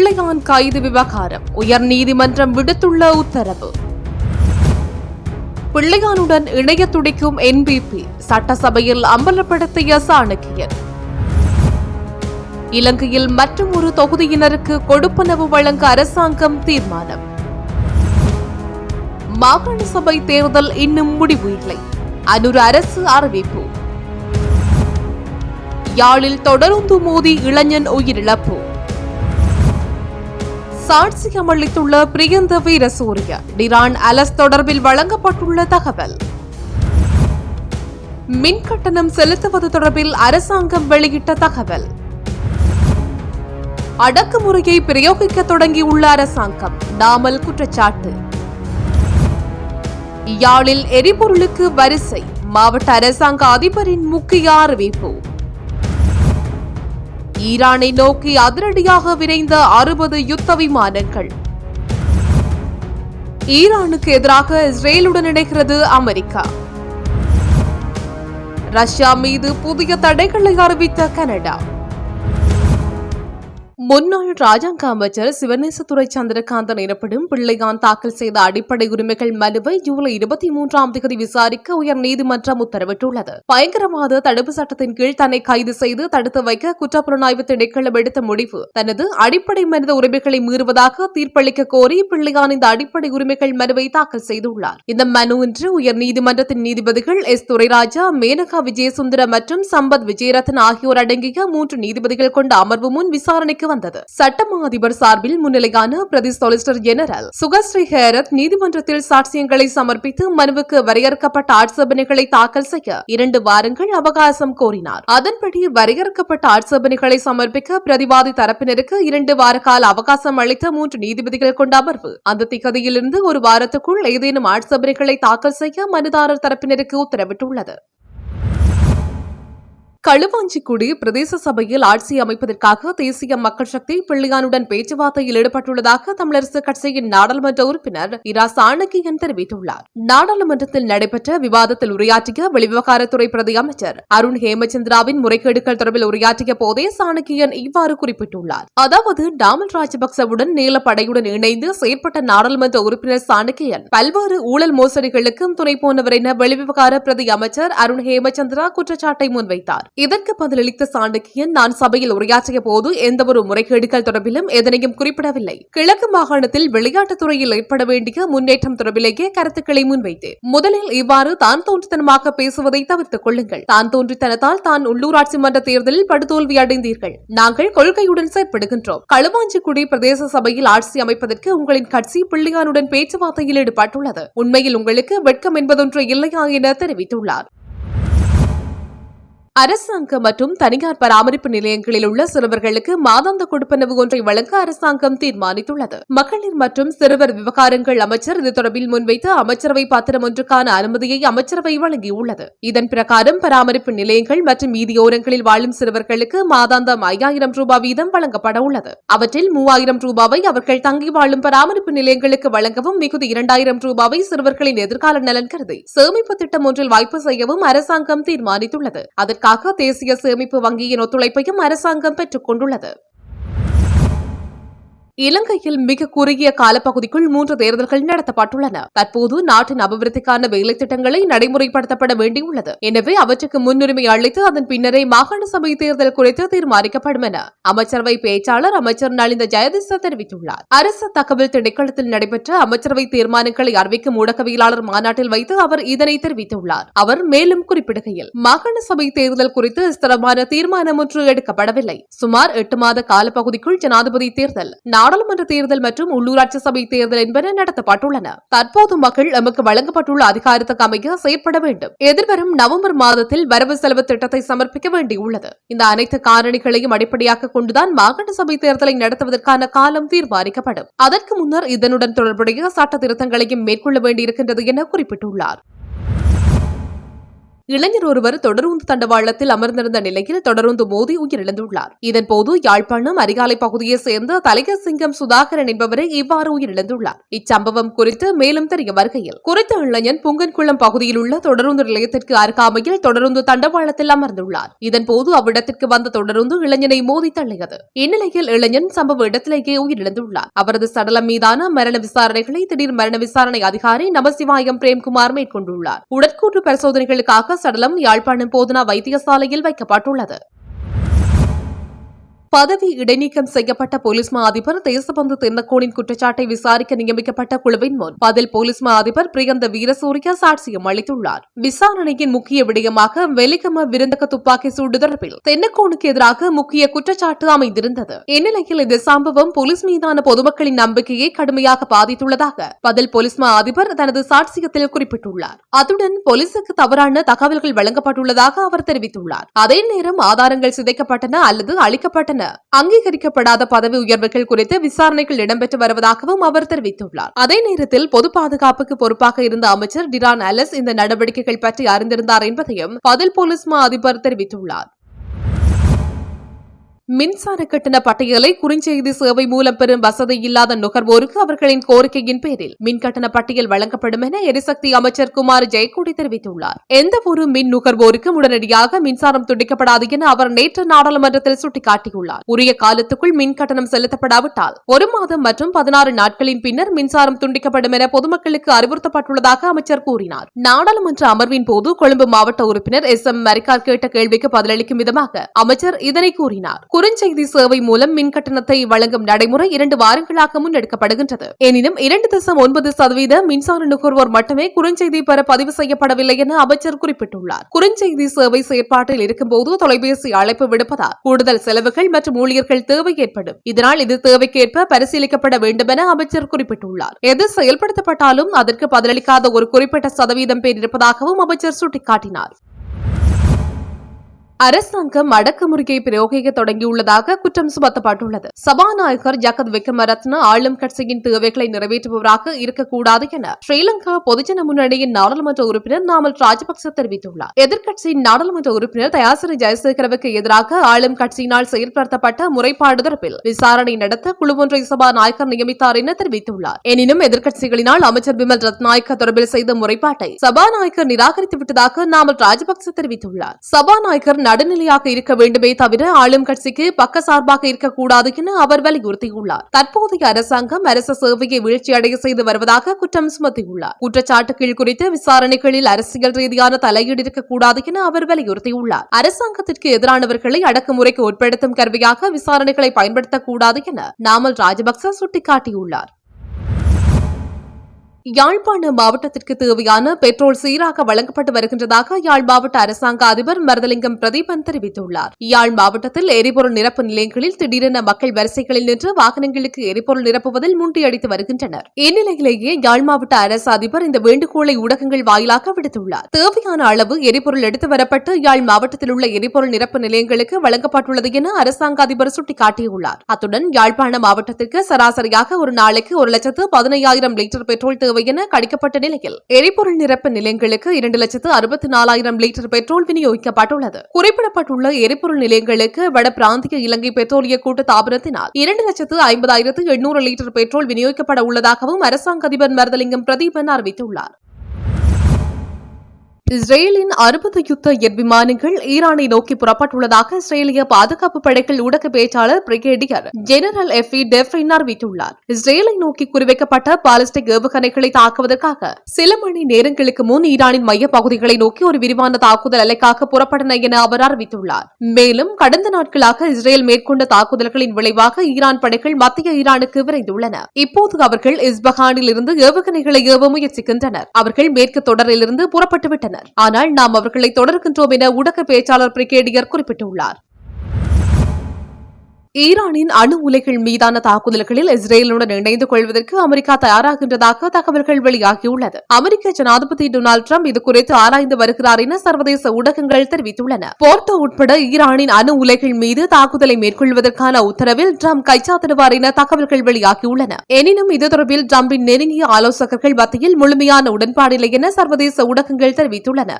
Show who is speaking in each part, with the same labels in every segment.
Speaker 1: பிள்ளையான் கைது விவகாரம். உயர் நீதிமன்றம் விடுத்துள்ள உத்தரவு. பிள்ளையானுடன் இணைய துடிக்கும் என்பிபி சட்டசபையில் அம்பலப்படுத்திய சாணக்கியன். இலங்கையில் மற்றும் ஒரு தொகுதியினருக்கு கொடுப்பனவு வழங்க அரசாங்கம் தீர்மானம். மாகாண சபை தேர்தல் இன்னும் முடிவு இல்லை. அனுர் அரசு அறிவிப்பு. யாழில் தொடர்ந்து மோதி இளைஞன் உயிரிழப்பு. சாட்சியம் அளித்துள்ள பிரியந்த வீரசூரிய. டிரான் அலஸ் தொடர்பில் வழங்கப்பட்டுள்ள தகவல். மின் கட்டணம் செலுத்துவது தொடர்பில் அரசாங்கம் வெளியிட்ட தகவல். அடக்குமுறையை பிரயோகிக்க தொடங்கியுள்ள அரசாங்கம் நாமல் குற்றச்சாட்டு. யாழில் எரிபொருளுக்கு வரிசை மாவட்ட அரசாங்க அதிபரின் முக்கிய அறிவிப்பு. ஈரானை நோக்கி அதிரடியாக விரைந்த அறுபது யுத்த விமானங்கள். ஈரானுக்கு எதிராக இஸ்ரேலுடன் இணைகிறது அமெரிக்கா. ரஷ்யா மீது புதிய தடைகளை அறிவித்த கனடா. முன்னாள் ராஜாங்க அமைச்சர் சிவநேசத்துறை சந்திரகாந்தன் எனப்படும் பிள்ளையான் தாக்கல் செய்த அடிப்படை உரிமைகள் மனுவை ஜூலை இருபத்தி மூன்றாம் தேதி விசாரிக்க உயர் நீதிமன்றம் உத்தரவிட்டுள்ளது. பயங்கரவாத தடுப்பு சட்டத்தின் கீழ் தன்னை கைது செய்து தடுத்து வைக்க குற்றப்புலனாய்வு திணைக்களம் எடுத்த முடிவு. தனது அடிப்படை மனித உரிமைகளை மீறுவதாக தீர்ப்பளிக்க கோரி பிள்ளையான் இந்த அடிப்படை உரிமைகள் மனுவை தாக்கல் செய்துள்ளார். இந்த மனு இன்று உயர் நீதிமன்றத்தின் நீதிபதிகள் எஸ். துரைராஜா மேனகா விஜயசுந்தர மற்றும் சம்பத் விஜயரத்ன ஆகியோர் அடங்கிய மூன்று நீதிபதிகள் கொண்ட அமர்வு முன் விசாரணைக்கு வந்தது. சட்டமா அதிபர் சார்பில் முன்னிலையான பிரதி சொலிசிட்டர் ஜெனரல் சுகஸ்ரீ ஹேரத் நீதிமன்றத்தில் சாட்சியங்களை சமர்ப்பித்து மனுவுக்கு வரையறுக்கப்பட்ட ஆட்சேபனைகளை தாக்கல் செய்ய இரண்டு வாரங்கள் அவகாசம் கோரினார். அதன்படி வரையறுக்கப்பட்ட ஆட்சேபனைகளை சமர்ப்பிக்க பிரதிவாதி தரப்பினருக்கு இரண்டு வார கால அவகாசம் அளித்த மூன்று நீதிபதிகள் கொண்ட அமர்வு. அந்த திகதியிலிருந்து ஒரு வாரத்துக்குள் ஏதேனும் ஆட்சேபனைகளை தாக்கல் செய்ய மனுதாரர் தரப்பினருக்கு உத்தரவிட்டுள்ளது. களுவாஞ்சிக்குடி பிரதேச சபையில் ஆட்சி அமைப்பதற்காக தேசிய மக்கள் சக்தி பிள்ளையானுடன் பேச்சுவார்த்தையில் ஈடுபட்டுள்ளதாக தமிழரசு கட்சியின் நாடாளுமன்ற உறுப்பினர் இரா சாணக்கியன் தெரிவித்துள்ளார். நாடாளுமன்றத்தில் நடைபெற்ற விவாதத்தில் உரையாற்றிய வெளிவிவகாரத்துறை பிரதி அமைச்சர் அருண் ஹேமச்சந்திராவின் முறைகேடுகள் தொடர்பில் உரையாற்றிய போதே சாணக்கியன் இவ்வாறு குறிப்பிட்டுள்ளார். அதாவது டாமல் ராஜபக்சவுடன் நீலப்படையுடன் இணைந்து செயற்பட்ட நாடாளுமன்ற உறுப்பினர் சாணக்கியன் பல்வேறு ஊழல் மோசடிகளுக்கும் துணை போனவர் என வெளிவிவகார பிரதி அமைச்சர் அருண் ஹேமச்சந்திரா குற்றச்சாட்டை முன்வைத்தார். இதற்கு பதிலளித்த சாண்டகியன் நான் சபையில் உரையாற்றிய போது எந்தவொரு முறைகேடுகள் தொடர்பிலும் எதனையும் குறிப்பிடவில்லை. கிழக்கு மாகாணத்தில் விளையாட்டுத் துறையில் ஏற்பட வேண்டிய முன்னேற்றம் தொடர்பிலேயே கருத்துக்களை முன்வைத்தேன் முதலில் இவ்வாறு தான் தோன்றித்தனமாக பேசுவதை தவிர்த்துக் கொள்ளுங்கள். தான் தோன்றித்தனத்தால் தான் உள்ளூராட்சி மன்ற தேர்தலில் படுதோல்வி அடைந்தீர்கள். நாங்கள் கொள்கையுடன் செயற்படுகின்றோம். களுவாஞ்சிக்குடி பிரதேச சபையில் ஆட்சி அமைப்பதற்கு உங்களின் கட்சி பிள்ளையானுடன் பேச்சுவார்த்தையில் ஈடுபட்டுள்ளது. உண்மையில் உங்களுக்கு வெட்கம் என்பதொன்று இல்லையா என தெரிவித்துள்ளார். அரசாங்கம் மற்றும் தனியார் பராமரிப்பு நிலையங்களில் உள்ள சிறுவர்களுக்கு மாதாந்த கொடுப்பனவு ஒன்றை வழங்க அரசாங்கம் தீர்மானித்துள்ளது. மகளிர் மற்றும் சிறுவர் விவகாரங்கள் அமைச்சர் இது தொடர்பில் முன்வைத்த அமைச்சரவை பத்திரம் ஒன்றுக்கான அனுமதியை அமைச்சரவை வழங்கியுள்ளது. இதன் பிரகாரம் பராமரிப்பு நிலையங்கள் மற்றும் மீதியோரங்களில் வாழும் சிறுவர்களுக்கு மாதாந்தம் ஐயாயிரம் ரூபாய் வீதம் வழங்கப்பட உள்ளது. அவற்றில் மூவாயிரம் ரூபாவை அவர்கள் தங்கி வாழும் பராமரிப்பு நிலையங்களுக்கு வழங்கவும் மிகுதி இரண்டாயிரம் ரூபாவை சிறுவர்களின் எதிர்கால நலன் கருதி சேமிப்பு திட்டம் ஒன்றில் வாய்ப்பு செய்யவும் அரசாங்கம் தீர்மானித்துள்ளது. அதற்காக தேசிய சேமிப்பு வங்கியின் ஒத்துழைப்பையும் அரசாங்கம் பெற்றுக் கொண்டுள்ளது இலங்கையில் மிக குறுகிய காலப்பகுதிக்குள் மூன்று தேர்தல்கள் நடத்தப்பட்டுள்ளன. தற்போது நாட்டின் அபிவிருத்திக்கான வேலை திட்டங்களை நடைமுறைப்படுத்தப்பட வேண்டியுள்ளது. எனவே அவற்றுக்கு முன்னுரிமை அளித்து அதன் பின்னரே மாகாண சபை தேர்தல் குறித்து தீர்மானிக்கப்படும் என அமைச்சரவை பேச்சாளர் அமைச்சர் நலிந்த ஜெயதிசா தெரிவித்துள்ளார். அரசு தகவல் திணைக்களத்தில் நடைபெற்ற அமைச்சரவை தீர்மானங்களை அறிவிக்கும் ஊடகவியலாளர் மாநாட்டில் வைத்து அவர் இதனை தெரிவித்துள்ளார். அவர் மேலும் குறிப்பிடுகையில் மாகாண சபை தேர்தல் குறித்து ஸ்திரமான தீர்மானம் ஒன்று எடுக்கப்படவில்லை. சுமார் எட்டு மாத காலப்பகுதிக்குள் ஜனாதிபதி தேர்தல் நாடாளுமன்ற தேர்தல் மற்றும் உள்ளூராட்சி சபை தேர்தல் என்பன நடத்தப்பட்டுள்ளன. தற்போது மக்கள் எமக்கு வழங்கப்பட்டுள்ள அதிகாரத்துக்கு அமைய செயற்பட வேண்டும். எதிர்வரும் நவம்பர் மாதத்தில் வரவு செலவு திட்டத்தை சமர்ப்பிக்க வேண்டியுள்ளது. இந்த அனைத்து காரணிகளையும் அடிப்படையாக கொண்டுதான் மாகாண சபை தேர்தலை நடத்துவதற்கான காலம் தீர்மானிக்கப்படும். அதற்கு முன்னர் இதனுடன் தொடர்புடைய சட்ட திருத்தங்களையும் மேற்கொள்ள வேண்டியிருக்கின்றது என குறிப்பிட்டுள்ளார். இளைஞர் ஒருவர் தொடருந்து தண்டவாளத்தில் அமர்ந்திருந்த நிலையில் தொடருந்து மோதி உயிரிழந்துள்ளார். இதன்போது யாழ்ப்பாணம் அரிகாலை பகுதியை சேர்ந்த தலைகசிங்கம் சுதாகரன் என்பவரை இவ்வாறு உயிரிழந்துள்ளார். இச்சம்பவம் குறித்து மேலும் தெரிய வருகையில் குறித்த இளைஞன் புங்கன்குளம் பகுதியில் உள்ள தொடருந்து நிலையத்திற்கு அருகாமையில் தொடருந்து தண்டவாளத்தில் அமர்ந்துள்ளார். இதன்போது அவ்விடத்திற்கு வந்த தொடருந்து இளைஞனை மோதி தள்ளியது. இந்நிலையில் இளைஞன் சம்பவ இடத்திலேயே உயிரிழந்துள்ளார். அவரது சடலம் மீதான மரண விசாரணைகளை திடீர் மரண விசாரணை அதிகாரி நமசிவாயம் பிரேம்குமார் மேற்கொண்டுள்ளார். உடற்கூற்று பரிசோதனைகளுக்காக சடலம் யாழ்ப்பாணம் போதனா வைத்தியசாலையில் வைக்கப்பட்டுள்ளது. பதவி இடைநீக்கம் செய்யப்பட்ட போலீஸ் மா அதிபர் தேசபந்து தென்னக்கோனின் குற்றச்சாட்டை விசாரிக்க நியமிக்கப்பட்ட குழுவின் முன். பதில் போலீஸ் மா அதிபர் பிரியந்த வீரசூரிய சாட்சியம் அளித்துள்ளார். விசாரணையின் முக்கிய விடயமாக வெலிகம விருந்தக துப்பாக்கி சூடு தொடர்பில் தென்னக்கோனுக்கு எதிராக முக்கிய குற்றச்சாட்டு அமைந்திருந்தது. இந்நிலையில் இந்த சம்பவம் போலீஸ் மீதான பொதுமக்களின் நம்பிக்கையை கடுமையாக பாதித்துள்ளதாக பதில் போலீஸ் மா அதிபர் தனது சாட்சியத்தில் குறிப்பிட்டுள்ளார். அத்துடன் போலீசுக்கு தவறான தகவல்கள் வழங்கப்பட்டுள்ளதாக அவர் தெரிவித்துள்ளார். அதே நேரம் ஆதாரங்கள் சிதைக்கப்பட்டன அல்லது அளிக்கப்பட்டன அங்கீகரிக்கப்படாத பதவி உயர்வுகள் குறித்து விசாரணைகள் இடம்பெற்று வருவதாகவும் அவர் தெரிவித்துள்ளார். அதே நேரத்தில் பொது பாதுகாப்புக்கு பொறுப்பாக இருந்த அமைச்சர் டிரான் அலஸ் இந்த நடவடிக்கைகள் பற்றி அறிந்திருந்தார் என்பதையும் பதில் போலீஸ் மா அதிபர் தெரிவித்துள்ளார். மின்சார கட்டண பட்டியலை குறுஞ்செய்தி சேவை மூலம் பெறும் வசதி இல்லாத நுகர்வோருக்கு அவர்களின் கோரிக்கையின் பேரில் மின் கட்டண பட்டியல் வழங்கப்படும் என எரிசக்தி அமைச்சர் குமார் ஜெயக்கொடி தெரிவித்துள்ளார். எந்த ஒரு மின் நுகர்வோருக்கும் உடனடியாக மின்சாரம் துண்டிக்கப்படாது என அவர் நேற்று நாடாளுமன்றத்தில் சுட்டிக்காட்டியுள்ளார். உரிய காலத்துக்குள் மின் கட்டணம் செலுத்தப்படாவிட்டால் ஒரு மாதம் மற்றும் பதினாறு நாட்களின் பின்னர் மின்சாரம் துண்டிக்கப்படும் என பொதுமக்களுக்கு அறிவுறுத்தப்பட்டுள்ளதாக அமைச்சர் கூறினார். நாடாளுமன்ற அமர்வின் போது கொழும்பு மாவட்ட உறுப்பினர் எஸ் எம் மரிக்கார் கேட்ட கேள்விக்கு பதிலளிக்கும் விதமாக அமைச்சர் இதனை கூறினார். குறுஞ்செய்தி சேவை மூலம் மின் கட்டணத்தை வழங்கும் நடைமுறை இரண்டு வாரங்களாக முன்னெடுக்கப்படுகின்றது. எனினும் இரண்டு தசம் ஒன்பது சதவீத மின்சார நுகர்வோர் மட்டுமே குறுஞ்செய்தி பெற பதிவு செய்யப்படவில்லை என அமைச்சர் குறிப்பிட்டுள்ளார். குறுஞ்செய்தி சேவை செயற்பாட்டில் இருக்கும்போது தொலைபேசி அழைப்பு விடுப்பதால் கூடுதல் செலவுகள் மற்றும் ஊழியர்கள் தேவை ஏற்படும். இதனால் இது தேவைக்கேற்ப பரிசீலிக்கப்பட வேண்டும் என அமைச்சர் குறிப்பிட்டுள்ளார். எது செயல்படுத்தப்பட்டாலும் அதற்கு பதிலளிக்காத ஒரு குறிப்பிட்ட சதவீதம் பேர் இருப்பதாகவும் அமைச்சர் சுட்டிக்காட்டினார். அரசாங்கம் அடக்குமுறையை பிரயோகிக்க தொடங்கியுள்ளதாக குற்றம் சுமத்தப்பட்டுள்ளது. சபாநாயகர் ஜகத் விக்ரமரத்ன ஆளும் கட்சியின் தேவைகளை நிறைவேற்றுபவராக இருக்கக்கூடாது என ஸ்ரீலங்கா பொதுஜன முன்னணியின் நாடாளுமன்ற உறுப்பினர் நாமல் ராஜபக்ச தெரிவித்துள்ளார். எதிர்க்கட்சியின் நாடாளுமன்ற உறுப்பினர் தயாசிரி ஜெயசேகரவுக்கு எதிராக ஆளும் கட்சியினால் செயல்படுத்தப்பட்ட முறைப்பாடு தொடர்பில் விசாரணை நடத்த குழு ஒன்றை சபாநாயகர் நியமித்தார் என தெரிவித்துள்ளார். எனினும் எதிர்க்கட்சிகளினால் அமைச்சர் பிமல் ரத்நாயக்க தொடர்பில் செய்த முறைப்பாட்டை சபாநாயகர் நிராகரித்து விட்டதாக நாமல் ராஜபக்ச தெரிவித்துள்ளார். சபாநாயகர் நடுநிலையாக இருக்க வேண்டுமே தவிர ஆளும் கட்சிக்கு பக்கசார்பாக இருக்கக்கூடாது என அவர் வலியுறுத்தியுள்ளார். தற்போதைய அரசாங்கம் அரச சேவையை வீழ்ச்சியடைய செய்து வருவதாக குற்றம் சுமத்தியுள்ளார். குற்றச்சாட்டுகள் குறித்த விசாரணைகளில் அரசியல் ரீதியான தலையீடு இருக்கக்கூடாது என அவர் வலியுறுத்தியுள்ளார். அரசாங்கத்திற்கு எதிரானவர்களை அடக்குமுறைக்கு உட்படுத்தும் கருவியாக விசாரணைகளை பயன்படுத்தக்கூடாது என நாமல் ராஜபக்ச சுட்டிக்காட்டியுள்ளார். யாழ்ப்பாண மாவட்டத்திற்கு தேவையான பெட்ரோல் சீராக வழங்கப்பட்டு வருகின்றதாக யாழ் மாவட்ட அரசாங்க அதிபர் மருதலிங்கம் பிரதீபன் தெரிவித்துள்ளார். யாழ் மாவட்டத்தில் எரிபொருள் நிரப்பு நிலையங்களில் திடீரென மக்கள் வரிசைகளில் நின்று வாகனங்களுக்கு எரிபொருள் நிரப்புவதில் முண்டியடித்து வருகின்றனர். இந்நிலையிலேயே யாழ் மாவட்ட அரசு அதிபர் இந்த வேண்டுகோளை ஊடகங்கள் வாயிலாக விடுத்துள்ளார். தேவையான அளவு எரிபொருள் எடுத்து வரப்பட்டு யாழ் மாவட்டத்தில் உள்ள எரிபொருள் நிரப்பு நிலையங்களுக்கு வழங்கப்பட்டுள்ளது என அரசாங்க அதிபர் சுட்டிக்காட்டியுள்ளார். அத்துடன் யாழ்ப்பாண மாவட்டத்திற்கு சராசரியாக ஒரு நாளைக்கு ஒரு லட்சத்து பதினையாயிரம் லிட்டர் பெட்ரோல் தேவை என கணிக்கப்பட்ட நிலையில் எரிபொருள் நிரப்பு நிலையங்களுக்கு இரண்டு லட்சத்து அறுபத்தி நாலாயிரம் லிட்டர் பெட்ரோல் விநியோகிக்கப்பட்டுள்ளது. குறிப்பிடப்பட்டுள்ள எரிபொருள் நிலையங்களுக்கு வட பிராந்திய இலங்கை பெட்ரோலிய கூட்டு தாபனத்தினால் இரண்டு லட்சத்து ஐம்பதாயிரத்து எண்ணூறு லிட்டர் பெட்ரோல் விநியோகிக்கப்பட உள்ளதாகவும் அரசாங்க அதிபர் மருதலிங்கம் பிரதீபன் அறிவித்துள்ளார். இஸ்ரேலின் அறுபது யுத்த எட் விமானங்கள் ஈரானை நோக்கி புறப்பட்டுள்ளதாக இஸ்ரேலிய பாதுகாப்பு படைகள் ஊடக பேச்சாளர் brigadier general Effie Defrin அறிவித்துள்ளார். இஸ்ரேலை நோக்கி குறிவைக்கப்பட்ட பாலிஸ்டிக் ஏவுகணைகளை தாக்குவதற்காக சில மணி நேரங்களுக்கு முன் ஈரானின் மைய பகுதிகளை நோக்கி ஒரு விரிவான தாக்குதல் அலைக்காக புறப்பட்டன என அவர் அறிவித்துள்ளார். மேலும் கடந்த நாட்களாக இஸ்ரேல் மேற்கொண்ட தாக்குதல்களின் விளைவாக ஈரான் படைகள் மத்திய ஈரானுக்கு விரைந்துள்ளன. இப்போது அவர்கள் இஸ்பஹானில் இருந்து ஏவுகணைகளை ஏவ முயற்சிக்கின்றனர். அவர்கள் மேற்கு தொடரிலிருந்து புறப்பட்டுவிட்டனர். ஆனால் நாம் அவர்களை தொடர்கின்றோம் என ஊடக பேச்சாளர் பிரிகேடியர் குறிப்பிட்டுள்ளார். ஈரானின் அணு உலைகள் மீதான தாக்குதல்களில் இஸ்ரேலுடன் இணைந்து கொள்வதற்கு அமெரிக்கா தயாராகின்றதாக தகவல்கள் வெளியாகியுள்ளது. அமெரிக்க ஜனாதிபதி டொனால்டு டிரம்ப் இதுகுறித்து ஆராய்ந்து வருகிறார் என சர்வதேச ஊடகங்கள் தெரிவித்துள்ளன. போர்ட்டோ உட்பட ஈரானின் அணு உலைகள் மீது தாக்குதலை மேற்கொள்வதற்கான உத்தரவில் டிரம்ப் கைச்சாத்திடுவார் என தகவல்கள் வெளியாகியுள்ளன. எனினும் இது தொடர்பில் டிரம்பின் நெருங்கிய ஆலோசகர்கள் மத்தியில் முழுமையான உடன்பாடில்லை என சர்வதேச ஊடகங்கள் தெரிவித்துள்ளன.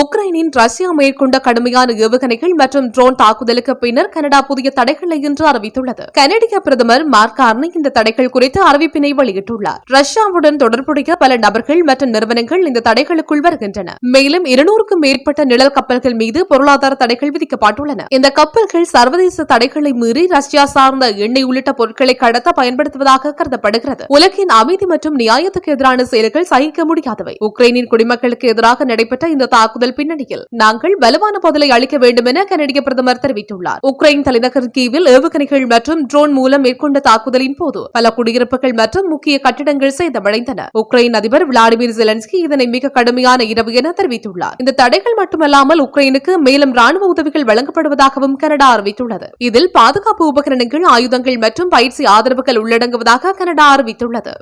Speaker 1: உக்ரைனின் ரஷ்யா மேற்கொண்ட கடுமையான ஏவுகணைகள் மற்றும் ட்ரோன் தாக்குதலுக்கு பின்னர் கனடா புதிய தடைகளை இன்று அறிவித்துள்ளது. கனடிய பிரதமர் மார்க் கார்னி இந்த தடைகள் குறித்து அறிவிப்பினை வெளியிட்டுள்ளார். ரஷ்யாவுடன் தொடர்புடைய பல நபர்கள் மற்றும் நிறுவனங்கள் இந்த தடைகளுக்குள் வருகின்றன. மேலும் இருநூறுக்கும் மேற்பட்ட நிழல் கப்பல்கள் மீது பொருளாதார தடைகள் விதிக்கப்பட்டுள்ளன. இந்த கப்பல்கள் சர்வதேச தடைகளை மீறி ரஷ்யா சார்ந்த எண்ணெய் உள்ளிட்ட பொருட்களை கடத்த பயன்படுத்துவதாக கருதப்படுகிறது. உலகின் அமைதி மற்றும் நியாயத்துக்கு எதிரான செயல்கள் சகிக்க முடியாதவை. உக்ரைனின் குடிமக்களுக்கு எதிராக நடைபெற்ற இந்த தாக்குதல் பின்னணியில். நாங்கள் வலுவான பதிலை அளிக்க வேண்டும் என கனடிய பிரதமர் தெரிவித்துள்ளார். உக்ரைன் தலைநகர் கீவில் ஏவுகணைகள் மற்றும் ட்ரோன் மூலம் மேற்கொண்ட தாக்குதலின் போது பல குடியிருப்புகள் மற்றும் முக்கிய கட்டிடங்கள் சேதமடைந்தன. உக்ரைன் அதிபர் விளாடிமிர் ஜெலன்ஸ்கி இதனை மிக கடுமையான இரவு என தெரிவித்துள்ளார். இந்த தடைகள் மட்டுமல்லாமல் உக்ரைனுக்கு மேலும் ராணுவ உதவிகள் வழங்கப்படுவதாகவும் கனடா அறிவித்துள்ளது. இதில் பாதுகாப்பு உபகரணங்கள் ஆயுதங்கள் மற்றும் பயிற்சி ஆதரவுகள் உள்ளடங்குவதாக கனடா அறிவித்துள்ளது.